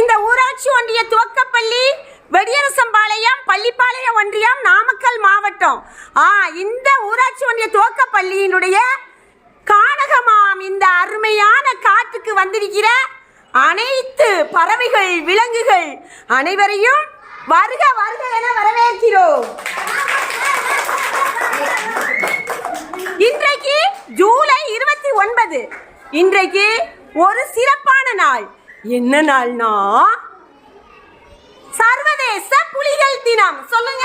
இந்த ஊராட்சி ஒன்றிய துவக்கப்பள்ளி வெடியரசம்பாளையம் பள்ளிப்பாளையம் ஒன்றியம் நாமக்கல் மாவட்டம். ஆ இந்த ஊராட்சி ஒன்றிய துவக்கப்பள்ளியினுடைய கானகமாம் இந்த அருமையான காட்டுக்கு வந்திருக்கிற அனைத்து பறவைகள் விலங்குகள் அனைவரையும் வருக வருக என வரவேற்கிறோம். இன்றைக்கு ஜூலை இருபத்தி ஒன்பது. இன்றைக்கு ஒரு சிறப்பான நாள். என்ன நாள்னா? சர்வதேச புலிகள் தினம். சொல்லுங்க.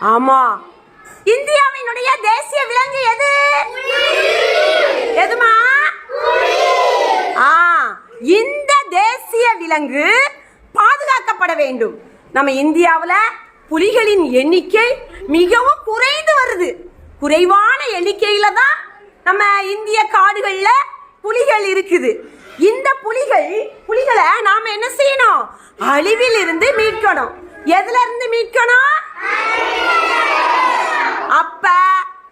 ஆமா. இந்தியாவினுடைய தேசிய விலங்கு எது? எதுமா? ஆ இந்த தேசிய விலங்கு பாதுகாக்கப்பட வேண்டும். நம்ம இந்தியாவில் புலிகளின் எண்ணிக்கை மிகவும் குறைந்து வருது. குறைவான எண்ணிக்கையில தான் நம்ம இந்திய காடுகளில் புலிகள் இருக்குது. இந்த புலிகள் புலிகளை நாம என்ன செய்யணும்? அழிவில் இருந்து மீட்கணும். எதுல இருந்து மீட்கணும்? அப்ப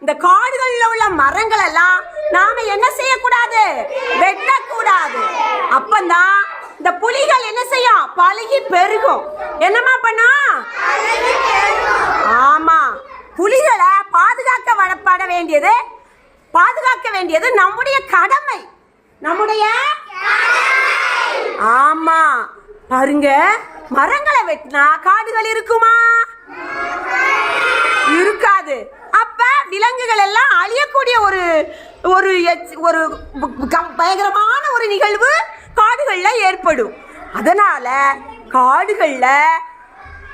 இந்த காடுகளில் உள்ள மரங்கள் எல்லாம் நாம என்ன செய்யக்கூடாது? வெட்டக்கூடாது. அப்பந்தான் இந்த புலிகள் என்ன செய்யும்? பழகி பெருகும். என்னமா பண்ணா ஆமா. புலிகளை பாதுகாக்க வளப்பட வேண்டியது பாதுகாக்க வேண்டியது நம்முடைய கடமை. நம்முடைய ஆமா. பாருங்க மரங்களை வெட்டினா காடுகள் இருக்குமா? இருக்காது. அப்ப விலங்குகள் எல்லாம் அழியக்கூடிய ஒரு ஒரு ஒரு பயங்கரமான ஒரு நிகழ்வு காடுகள்ல ஏற்படும். அதனால காடுகள்ல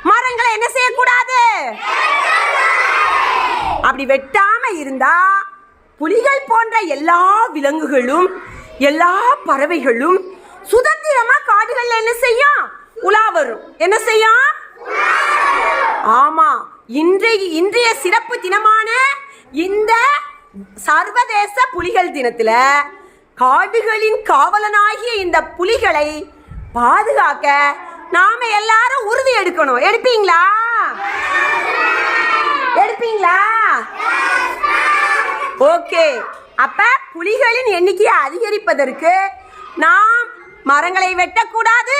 மரங்களை என்ன செய்யக்கூடாது? அப்படி வெட்டாம இருந்தா புலிகள் போன்ற எல்லா விலங்குகளும் எல்லா பறவைகளும் சுதந்திரமா காடுகள்ல என்ன செய்யும் உலா வரும். என்ன செய்யும் ஆமா இன்றைய இன்றைய சிறப்பு தினமான இந்த சர்வதேச புலிகள் தினத்துல காடுகளின் காவலனாகிய இந்த புலிகளை பாதுகாக்க நாம எல்லாரும் உறுதி எடுக்கணும். எடுப்பீங்களா? எடுப்பீங்களா? ஓகே. அப்ப புலிகளின் எண்ணிக்கையை அதிகரிப்பதற்கு நாம் மரங்களை வெட்டக்கூடாது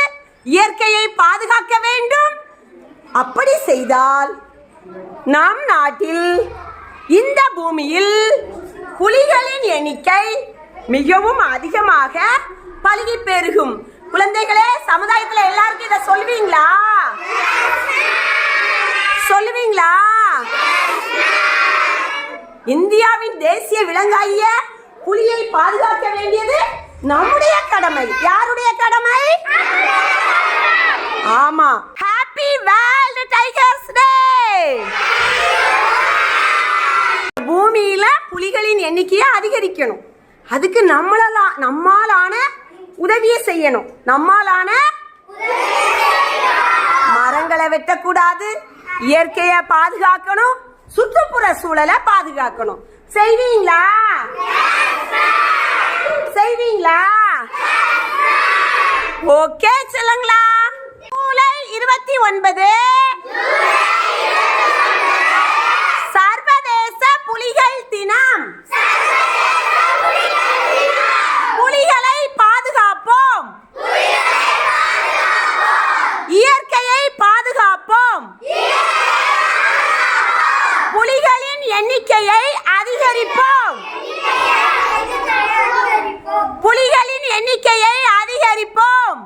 இயற்கையை பாதுகாக்க வேண்டும். அப்படி செய்தால் நம் நாட்டில் இந்த பூமியில் புலிகளின் எண்ணிக்கை மிகவும் அதிகமாக பல்கி பெருகும். குழந்தைகளே சமுதாயத்தில் எல்லாருக்கும் இதை சொல்லுவீங்களா இந்தியாவின் தேசிய விலங்காகிய புலியை பாதுகாக்க வேண்டியது நம்முடைய கடமை. யாருடைய கடமை? ஆமா. ஹாப்பி வேர்ல்ட் டைகர்ஸ் டே பூமியில புலிகளின் எண்ணிக்கையை அதிகரிக்கணும். அதுக்கு நம்மளால நம்மாலான உதவியை செய்யணும். நம்மாலான மரங்களை வெட்டக்கூடாது. இயற்கையை பாதுகாக்கணும். சுற்றுப்புற சூழலை பாதுகாக்கணும். செய்வீங்களா? செய்வீங்களா? ஓகே சொல்லுங்களா. ஜூலை இருபத்தி ஒன்பது சர்வதேச புலிகள் தினம் புலிகளை பாதுகாப்போம் இயற்கையை பாதுகாப்போம் புலிகளின் எண்ணிக்கையை அதிகரிப்போம். புலிகளின் எண்ணிக்கையை அதிகரிப்போம்.